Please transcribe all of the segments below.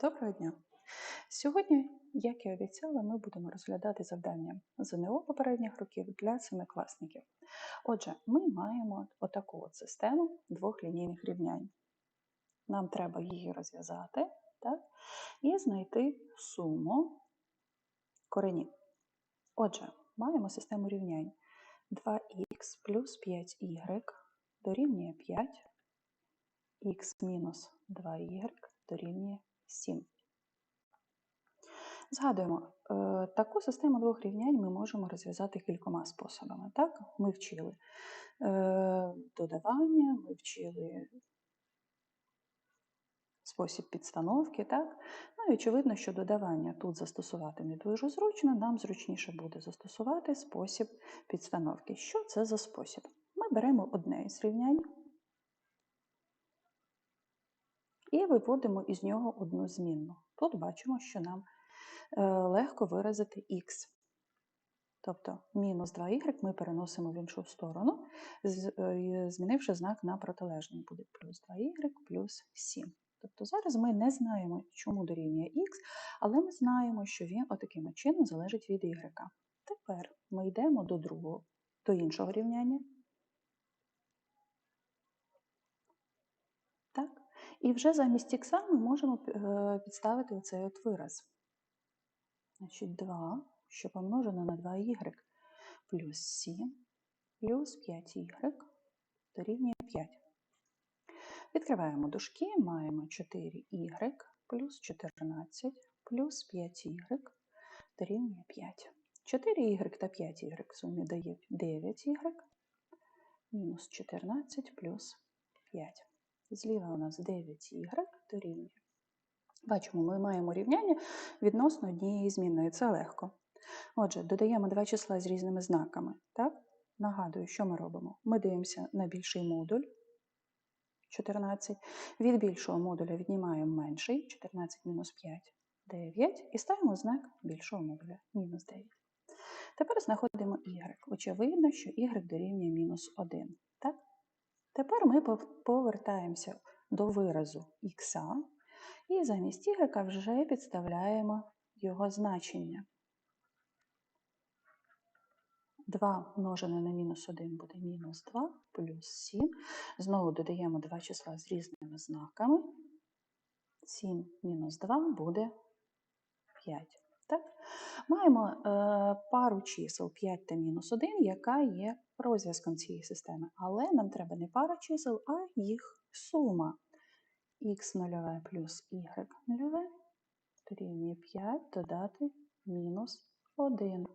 Доброго дня! Сьогодні, як і обіцяла, ми будемо розглядати завдання ЗНО попередніх років для семикласників. Отже, ми маємо отаку от систему двох лінійних рівнянь. Нам треба її розв'язати так? і знайти суму коренів. Отже, маємо систему рівнянь 2х плюс 5y дорівнює 5, х мінус 2y дорівнює 7. Згадуємо, е, таку систему двох рівнянь ми можемо розв'язати кількома способами. Так? Ми вчили е, додавання, ми вчили спосіб підстановки. Так? Ну і очевидно, що додавання тут застосувати не дуже зручно, нам зручніше буде застосувати спосіб підстановки. Що це за спосіб? Ми беремо одне із рівнянь. І виводимо із нього одну змінну. Тут бачимо, що нам е, легко виразити х. Тобто мінус 2y ми переносимо в іншу сторону, е, змінивши знак на протилежний, буде плюс 2y плюс 7. Тобто зараз ми не знаємо, чому дорівнює х, але ми знаємо, що він отаким чином залежить від y. Тепер ми йдемо до другого, до іншого рівняння. Так? І вже замість х ми можемо е, підставити оцей от вираз. Значить, 2, що помножено на 2y плюс 7 плюс 5y дорівнює 5. Відкриваємо дужки, маємо 4y плюс 14 плюс 5y дорівнює 5. 4y та 5y в сумі дають 9y мінус 14 плюс 5. Зліва у нас 9y дорівнює. Бачимо, ми маємо рівняння відносно однієї змінної. Це легко. Отже, додаємо два числа з різними знаками. Так? Нагадую, що ми робимо? Ми дивимося на більший модуль 14. Від більшого модуля віднімаємо менший 14 мінус 5 9 і ставимо знак більшого модуля мінус 9. Тепер знаходимо y. Очевидно, що y дорівнює мінус 1. Тепер ми повертаємося до виразу х і замість y вже підставляємо його значення. 2 множене на мінус 1 буде мінус 2 плюс 7. Знову додаємо два числа з різними знаками. 7 мінус 2 буде 5. Так? Маємо е, пару чисел 5 та мінус 1, яка є розв'язком цієї системи. Але нам треба не пара чисел, а їх сума. х0 плюс y0 дорівнює 5 додати мінус 1.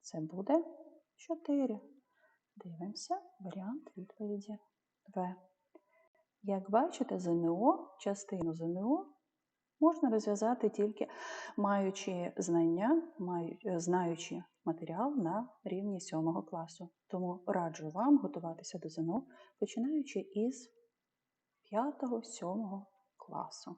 Це буде 4. Дивимося варіант відповіді В. Як бачите, ЗНО, частину ЗНО можна розв'язати тільки маючи знання, знаючи матеріал на рівні 7 класу. Тому раджу вам готуватися до ЗНО, починаючи із 5-7 класу.